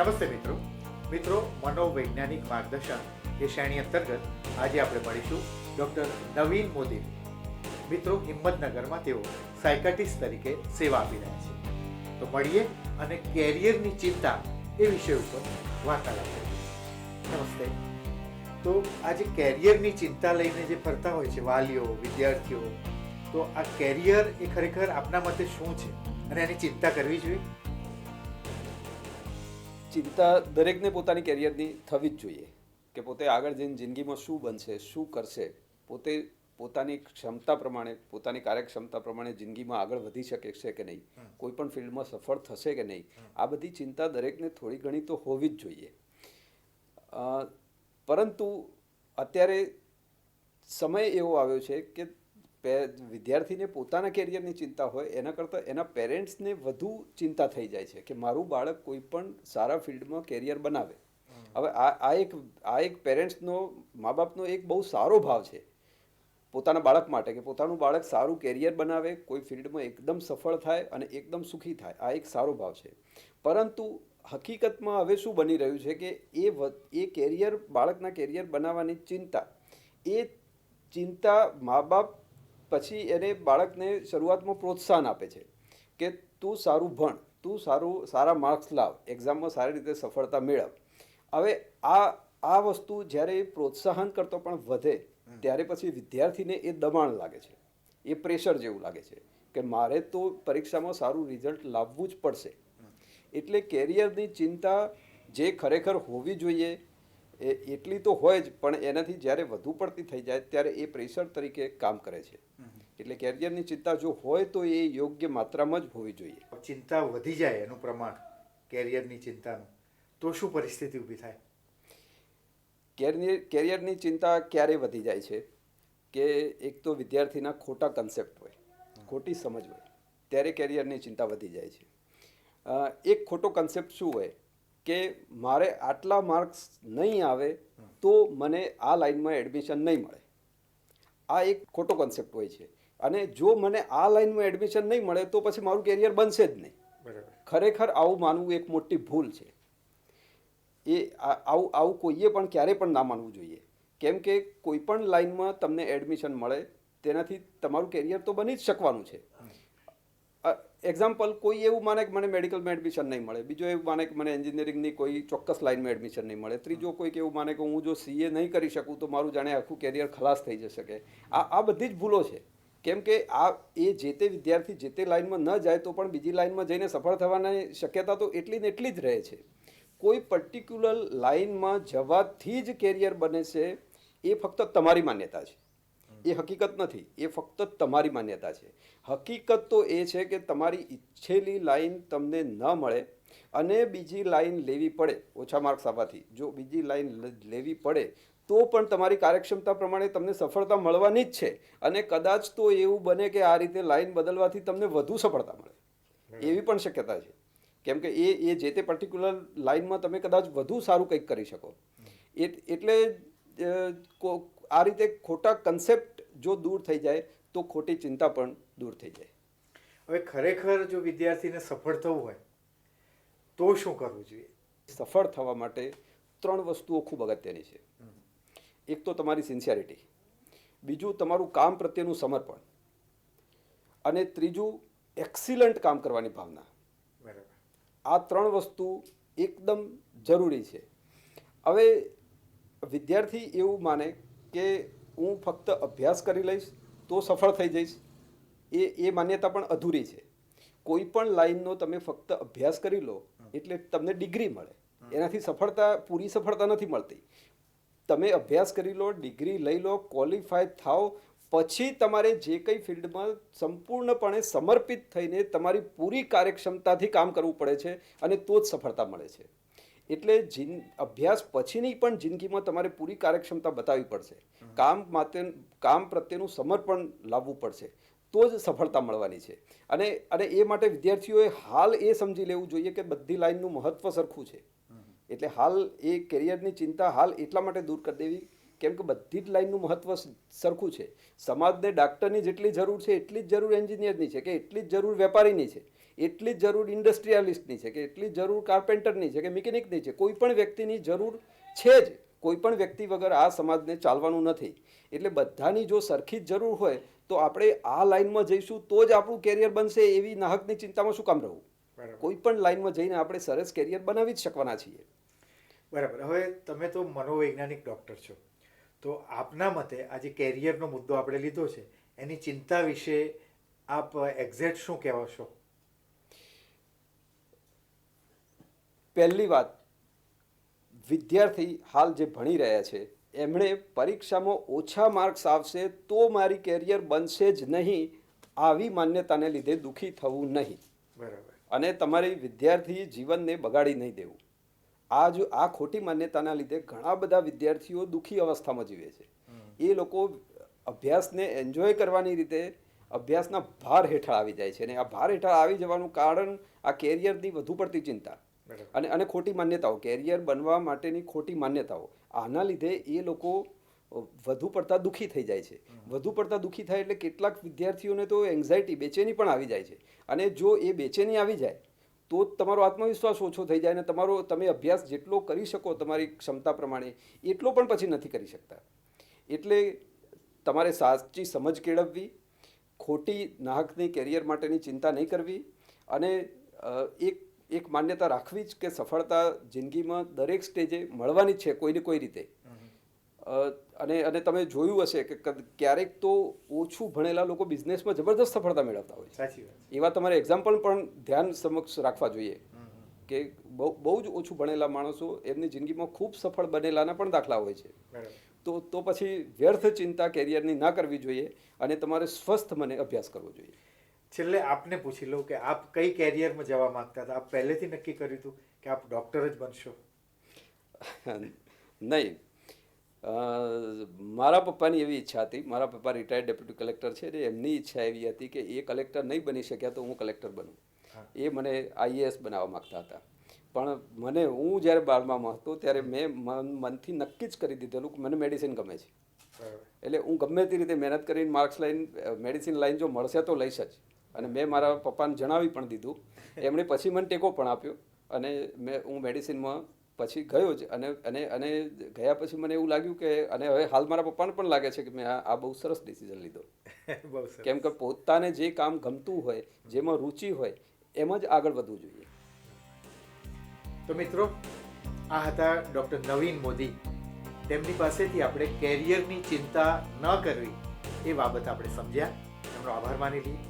નમસ્તે મિત્રો. મિત્રો, મનોવૈજ્ઞાનિક માર્ગદર્શન એ શ્રેણી અંતર્ગત આજે આપણે મળીશું ડૉક્ટર નવીન મોદી. મિત્રો, હિંમતનગરમાં તેઓ સાયકાટિસ્ટ તરીકે સેવા આપી રહ્યા છે. તો મળીએ અને કેરિયરની ચિંતા એ વિષય ઉપર વાર્તાલાપ કરીએ. નમસ્તે. તો આજે કેરિયરની ચિંતા લઈને જે ફરતા હોય છે વાલીઓ, વિદ્યાર્થીઓ, તો આ કેરિયર એ ખરેખર આપના મતે શું છે? અને એની ચિંતા કરવી જોઈએ? ચિંતા દરેકને પોતાની કેરિયરની થવી જ જોઈએ કે પોતે આગળ જઈને જિંદગીમાં શું બનશે શું કરશે પોતે પોતાની ક્ષમતા પ્રમાણે પોતાની કાર્યક્ષમતા પ્રમાણે જિંદગીમાં આગળ વધી શકે છે કે નહીં કોઈ પણ ફિલ્ડમાં સફળ થશે કે નહીં આ બધી ચિંતા દરેકને થોડી ઘણી તો હોવી જ જોઈએ. પરંતુ અત્યારે સમય એવો આવ્યો છે કે વિદ્યાર્થીને પોતાના કેરિયરની ચિંતા હોય એના કરતાં એના પેરેન્ટ્સને વધુ ચિંતા થઈ જાય છે કે મારું બાળક કોઈ પણ સારા ફિલ્ડમાં કેરિયર બનાવે. હવે આ આ એક આ એક પેરેન્ટ્સનો મા બાપનો એક બહુ સારો ભાવ છે. પોતાના બાળક માટે કે પોતાનું બાળક સારું કેરિયર બનાવે કોઈ ફિલ્ડમાં એકદમ સફળ થાય અને એકદમ સુખી થાય આ એક સારો ભાવ છે. પરંતુ હકીકતમાં હવે શું બની રહ્યું છે કે એ એ કેરિયર બાળકના કેરિયર બનાવવાની ચિંતા એ ચિંતા મા બાપ પછી એને બાળકને શરૂઆતમાં પ્રોત્સાહન આપે છે કે તું સારું ભણ તું સારું સારા માર્ક્સ લાવ એક્ઝામમાં સારી રીતે સફળતા મેળવ. હવે આ આ વસ્તુ જ્યારે એ પ્રોત્સાહન કરતો પણ વધે ત્યારે પછી વિદ્યાર્થીને એ દબાણ લાગે છે. એ પ્રેશર જેવું લાગે છે કે મારે તો પરીક્ષામાં સારું રિઝલ્ટ લાવવું જ પડશે. એટલે કેરિયરની ચિંતા જે ખરેખર હોવી જોઈએ એ એટલી તો હોય જ પણ એનાથી જ્યારે વધુ પડતી થઈ જાય ત્યારે એ પ્રેશર તરીકે કામ કરે છે. એટલે કેરિયરની ચિંતા જો હોય તો એ યોગ્ય માત્રામાં જ હોવી જોઈએ. ચિંતા વધી જાય એનું પ્રમાણ કેરિયરની ચિંતાનું. તો શું પરિસ્થિતિ ઊભી થાય? કેરિયરની ચિંતા ક્યારે વધી જાય છે? કે એક તો વિદ્યાર્થીના ખોટા કન્સેપ્ટ હોય ખોટી સમજ હોય ત્યારે કેરિયરની ચિંતા વધી જાય છે. એક ખોટો કન્સેપ્ટ શું હોય? કે મારે આટલા માર્ક્સ નહીં આવે તો મને આ લાઇનમાં એડમિશન નહીં મળે. આ એક ખોટો કન્સેપ્ટ હોય છે. અને જો મને આ લાઇનમાં એડમિશન નહીં મળે તો પછી મારું કેરિયર બનશે જ નહીં. ખરેખર આવું માનવું એક મોટી ભૂલ છે. એ આવું આવું કોઈએ પણ ક્યારે પણ ના માનવું જોઈએ. કેમ કે કોઈ પણ લાઈનમાં તમને એડમિશન મળે તેનાથી તમારું કેરિયર તો બની જ શકવાનું છે. એક્ઝામ્પલ કોઈ એવું માને કે મને મેડિકલમાં એડમિશન નહીં મળે. બીજો એવું માને કે મને એન્જિનિયરિંગની કોઈ ચોક્કસ લાઈનમાં એડમિશન નહીં મળે. ત્રીજો કોઈક એવું માને કે હું જો સીએ નહીં કરી શકું તો મારું જાણે આખું કેરિયર ખલાસ થઈ જશે કે. આ આ બધી જ ભૂલો છે. કેમ કે આ એ જે તે વિદ્યાર્થી જે તે લાઈનમાં ન જાય તો પણ બીજી લાઈનમાં જઈને સફળ થવાની શક્યતા તો એટલી ને એટલી જ રહે છે. કોઈ પર્ટિક્યુલર લાઈનમાં જવાથી જ કેરિયર બને છે એ ફક્ત તમારી માન્યતા છે. એ હકીકત નથી. એ ફક્ત તમારી માન્યતા છે. હકીકત તો એ છે કે તમારી ઈચ્છેલી લાઈન તમને ન મળે અને બીજી લાઈન લેવી પડે ઓછા માર્ક્સ આવવાથી. જો બીજી લાઈન લેવી પડે તો પણ તમારી કાર્યક્ષમતા પ્રમાણે તમને સફળતા મળવાની જ છે અને કદાચ તો એવું બને કે આ રીતે લાઈન બદલવાથી તમને વધુ સફળતા મળે. એવી પણ શક્યતા છે. કેમ કે એ એ જે તે પર્ટિક્યુલર લાઈનમાં તમે કદાચ વધુ સારું કંઈક કરી શકો. એ એટલે કો- આ રીતે ખોટા કન્સેપ્ટ જો દૂર થઈ જાય તો ખોટી ચિંતા પણ દૂર થઈ જાય. હવે ખરેખર જો વિદ્યાર્થીને સફળ થવું હોય તો શું કરવું જોઈએ? સફળ થવા માટે ત્રણ વસ્તુઓ ખૂબ અગત્યની છે. એક તો તમારી સિન્સિયરિટી બીજું તમારું કામ પ્રત્યેનું સમર્પણ અને ત્રીજું એક્સિલન્ટ કામ કરવાની ભાવના. બરાબર. આ ત્રણ વસ્તુ એકદમ જરૂરી છે. હવે વિદ્યાર્થી એવું માને કે હું ફક્ત અભ્યાસ કરી લઈશ તો સફળ થઈ જઈશ. એ એ માન્યતા પણ અધૂરી છે. કોઈ પણ લાઈનનો તમે ફક્ત અભ્યાસ કરી લો એટલે તમને ડિગ્રી મળે. એનાથી સફળતા પૂરી સફળતા નથી મળતી. તમે અભ્યાસ કરી લો ડિગ્રી લઈ લો ક્વોલિફાય થાઓ પછી તમારે જે કંઈ ફિલ્ડમાં સંપૂર્ણપણે સમર્પિત થઈને તમારી પૂરી કાર્યક્ષમતાથી કામ કરવું પડે છે અને તો જ સફળતા મળે છે. એટલે જીન અભ્યાસ પછીની પણ જિંદગીમાં તમારે પૂરી કાર્યક્ષમતા બતાવવી પડશે. કામ માટે કામ પ્રત્યેનું સમર્પણ લાવવું પડશે. તો જ સફળતા મળવાની છે. અને અને એ માટે વિદ્યાર્થીઓએ હાલ એ સમજી લેવું જોઈએ કે બધી લાઈનનું મહત્વ સરખું છે. એટલે હાલ એ કેરિયરની ચિંતા હાલ એટલા માટે દૂર કરી દેવી કેમ કે બધી જ લાઈનનું મહત્વ સરખું છે. સમાજને ડાક્ટરની જેટલી જરૂર છે એટલી જ જરૂર એન્જિનિયરની છે કે એટલી જ જરૂર વેપારીની છે એટલી જ જરૂર ઇન્ડસ્ટ્રીયાલિસ્ટની છે કે એટલી જ જરૂર કાર્પેન્ટરની છે કે મિકેનિકની છે. કોઈ પણ વ્યક્તિની જરૂર છે જ. કોઈ પણ વ્યક્તિ વગર આ સમાજને ચાલવાનું નથી. એટલે બધાની જો સરખી જ જરૂર હોય તો આપણે આ લાઈનમાં જઈશું તો જ આપણું કેરિયર બનશે એવી નાહકની ચિંતામાં શું કામ રહું બરાબર. કોઈ પણ લાઈનમાં જઈને આપણે સરસ કેરિયર બનાવી જ શકવાના છીએ. બરાબર. હવે તમે તો મનોવૈજ્ઞાનિક ડૉક્ટર છો. તો આપના મતે આ જે કેરિયરનો મુદ્દો આપણે લીધો છે એની ચિંતા વિશે આપ એક્ઝેક્ટ શું કહેવા છો? પહેલી વાત વિદ્યાર્થી હાલ જે ભણી રહ્યા છે એમણે પરીક્ષામાં ઓછા માર્ક્સ આવશે તો મારી કેરિયર બનશે જ નહીં આવી માન્યતાને લીધે દુઃખી થવું નહીં. બરાબર. અને તમારી વિદ્યાર્થી જીવનને બગાડી નહીં દેવું. આ જો આ ખોટી માન્યતાના લીધે ઘણા બધા વિદ્યાર્થીઓ દુઃખી અવસ્થામાં જીવે છે. એ લોકો અભ્યાસને એન્જોય કરવાની રીતે અભ્યાસના ભાર હેઠળ આવી જાય છે અને આ ભાર હેઠળ આવી જવાનું કારણ આ કેરિયરની વધુ પડતી ચિંતા. અને અને ખોટી માન્યતાઓ કેરિયર બનવા માટેની ખોટી માન્યતાઓ આના લીધે એ લોકો વધુ પડતા દુઃખી થઈ જાય છે. વધુ પડતા દુઃખી થાય એટલે કેટલાક વિદ્યાર્થીઓને તો એન્ઝાયટી બેચેની પણ આવી જાય છે. અને જો એ બેચેની આવી જાય તો જ તમારો આત્મવિશ્વાસ ઓછો થઈ જાય અને તમારો તમે અભ્યાસ જેટલો કરી શકો તમારી ક્ષમતા પ્રમાણે, એટલો પણ પછી નથી કરી શકતા. એટલે તમારે સાચી સમજ કેળવવી, ખોટી નાહકની કેરિયર માટેની ચિંતા નહીં કરવી અને એક એક માન્યતા રાખવી જ કે સફળતા જિંદગીમાં દરેક સ્ટેજે મળવાની છે કોઈને કોઈ રીતે. અને અને તમે જોયું હશે કે ક્યારેક તો ઓછું ભણેલા લોકો બિઝનેસમાં જબરદસ્ત સફળતા મેળવતા હોય છે. સાચી વાત એવા તમારે એક્ઝામ્પલ પણ ધ્યાન સમક્ષ રાખવા જોઈએ. કે બહુ બહુ જ ઓછું ભણેલા માણસો એમની જિંદગીમાં ખૂબ સફળ બનેલાના પણ દાખલા હોય છે. તો તો પછી વ્યર્થ ચિંતા કેરિયરની ના કરવી જોઈએ અને તમારે સ્વસ્થ મને અભ્યાસ કરવો જોઈએ. છેલ્લે આપને પૂછી લઉં કે આપ કઈ કેરિયરમાં જવા માંગતા હતા? આપ પહેલેથી નક્કી કર્યું હતું કે આપ ડૉક્ટર જ બનશો? નહીં. મારા પપ્પાની એવી ઈચ્છા હતી. મારા પપ્પા રિટાયર્ડ ડેપ્યુટી કલેક્ટર છે ને એમની ઈચ્છા એવી હતી કે એ કલેક્ટર નહીં બની શક્યા તો હું કલેક્ટર બનું. એ મને આઈએએસ બનાવવા માગતા હતા. પણ મને હું જ્યારે બારમામાં હતો ત્યારે મેં મન મનથી નક્કી જ કરી દીધેલું કે મને મેડિસિન ગમે છે. એટલે હું ગમે તે રીતે મહેનત કરીને માર્ક્સ લાઈન મેડિસિન લાઈન જો મળશે તો લઈશ જ. અને મેં મારા પપ્પાને જણાવી પણ દીધું. એમણે પછી મને ટેકો પણ આપ્યો અને મેં હું મેડિસિનમાં પછી ગયો જ. અને અને અને ગયા પછી મને એવું લાગ્યું કે અને હવે હાલ મારા પપ્પાને પણ લાગે છે કે મેં આ બહુ સરસ ડિસિઝન લીધો. કેમ કે પોતાને જે કામ ગમતું હોય જેમાં રુચિ હોય એમાં જ આગળ વધવું જોઈએ. તો મિત્રો આ હતા ડૉક્ટર નવીન મોદી. તેમની પાસેથી આપણે કેરિયરની ચિંતા ન કરવી એ બાબત આપણે સમજ્યા. એમનો આભાર માની લઈએ.